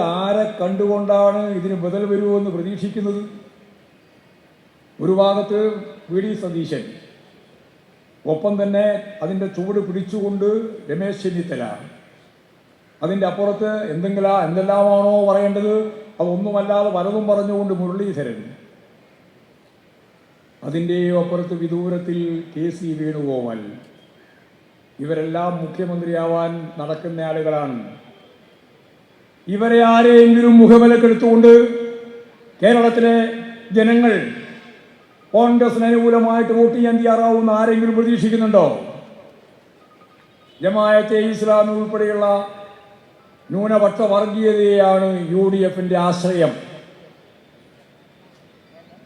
ആരെ കണ്ടുകൊണ്ടാണ് ഇതിന് ബദൽ വരുമെന്ന് പ്രതീക്ഷിക്കുന്നത്? ഒരു ഭാഗത്ത് വി ഡി സതീശൻ ഒപ്പം തന്നെ അതിന്റെ ചുവട് പിടിച്ചുകൊണ്ട് രമേശ് ചെന്നിത്തല. അതിന്റെ അപ്പുറത്ത് എന്തെങ്കിലും എന്തെല്ലാമാണോ പറയേണ്ടത്? അതൊന്നുമല്ലാതെ പലതും പറഞ്ഞുകൊണ്ട് മുരളീധരൻ. അതിന്റെയും അപ്പുറത്ത് വിദൂരത്തിൽ കെ സി വേണുഗോപാൽ. ഇവരെല്ലാം മുഖ്യമന്ത്രിയാവാൻ നടക്കുന്ന ആളുകളാണ്. ഇവരെ ആരെയെങ്കിലും മുഖവിലക്കെടുത്തുകൊണ്ട് കേരളത്തിലെ ജനങ്ങൾ കോൺഗ്രസിന് അനുകൂലമായിട്ട് വോട്ട് ചെയ്യാൻ തയ്യാറാവുമെന്ന് ആരെങ്കിലും പ്രതീക്ഷിക്കുന്നുണ്ടോ? ജമായത്തെ ഇസ്ലാമി ഉൾപ്പെടെയുള്ള ന്യൂനപക്ഷ വർഗീയതയാണ് യു ഡി എഫിന്റെ ആശ്രയം.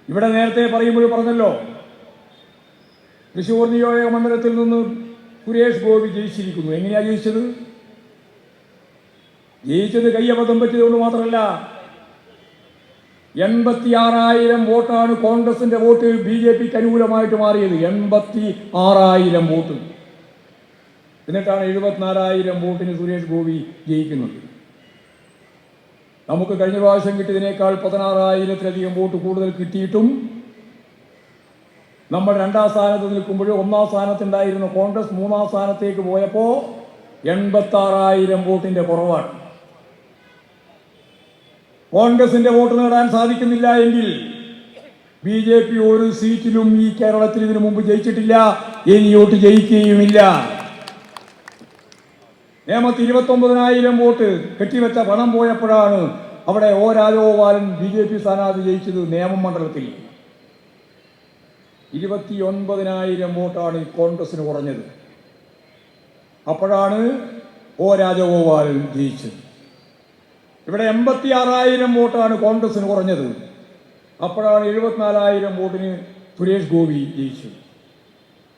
ഇവിടെ നേരത്തെ പറയുമ്പോൾ പറഞ്ഞല്ലോ തൃശൂർ നിയോജക മണ്ഡലത്തിൽ നിന്ന് സുരേഷ് ഗോപി ജയിച്ചിരിക്കുന്നു. എങ്ങനെയാണ് ജയിച്ചത്? ജയിച്ചത് കയ്യബദ്ധം പറ്റിയതുകൊണ്ട് മാത്രമല്ല എൺപത്തി ആറായിരം വോട്ടാണ് കോൺഗ്രസിന്റെ വോട്ട് ബി ജെ പിക്ക് അനുകൂലമായിട്ട് മാറിയത്. എൺപത്തി ആറായിരം വോട്ട്. എന്നിട്ടാണ് എഴുപത്തിനാലായിരം വോട്ടിന് സുരേഷ് ഗോപി ജയിക്കുന്നത്. നമുക്ക് കഴിഞ്ഞ പ്രാവശ്യം കിട്ടിയതിനേക്കാൾ പതിനാറായിരത്തിലധികം വോട്ട് കൂടുതൽ കിട്ടിയിട്ടും നമ്മൾ രണ്ടാം സ്ഥാനത്ത് നിൽക്കുമ്പോൾ ഒന്നാം സ്ഥാനത്തുണ്ടായിരുന്ന കോൺഗ്രസ് മൂന്നാം സ്ഥാനത്തേക്ക് പോയപ്പോൾ എൺപത്തി ആറായിരം വോട്ടിന്റെ കുറവാണ്. കോൺഗ്രസിന്റെ വോട്ട് നേടാൻ സാധിക്കുന്നില്ല എങ്കിൽ ബി ജെ പി ഒരു സീറ്റിലും ഈ കേരളത്തിൽ ഇതിനു മുമ്പ് ജയിച്ചിട്ടില്ല ഇനിയോട്ട് ജയിക്കുകയുമില്ല. നേമത്ത് ഇരുപത്തൊമ്പതിനായിരം വോട്ട് കെട്ടിവെച്ച പണം പോയപ്പോഴാണ് അവിടെ O Rajagopalan B J P സ്ഥാനാർത്ഥി ജയിച്ചത് നേമം മണ്ഡലത്തിൽ. ഇരുപത്തി ഒൻപതിനായിരം വോട്ടാണ് ഈ കോൺഗ്രസിന് കുറഞ്ഞത്. അപ്പോഴാണ് ഓ രാജഗോപാലൻ ജയിച്ചത്. ഇവിടെ എൺപത്തി ആറായിരം വോട്ടാണ് കോൺഗ്രസിന് കുറഞ്ഞത്. അപ്പോഴാണ് എഴുപത്തിനാലായിരം വോട്ടിന് സുരേഷ് ഗോപി ജയിച്ചത്.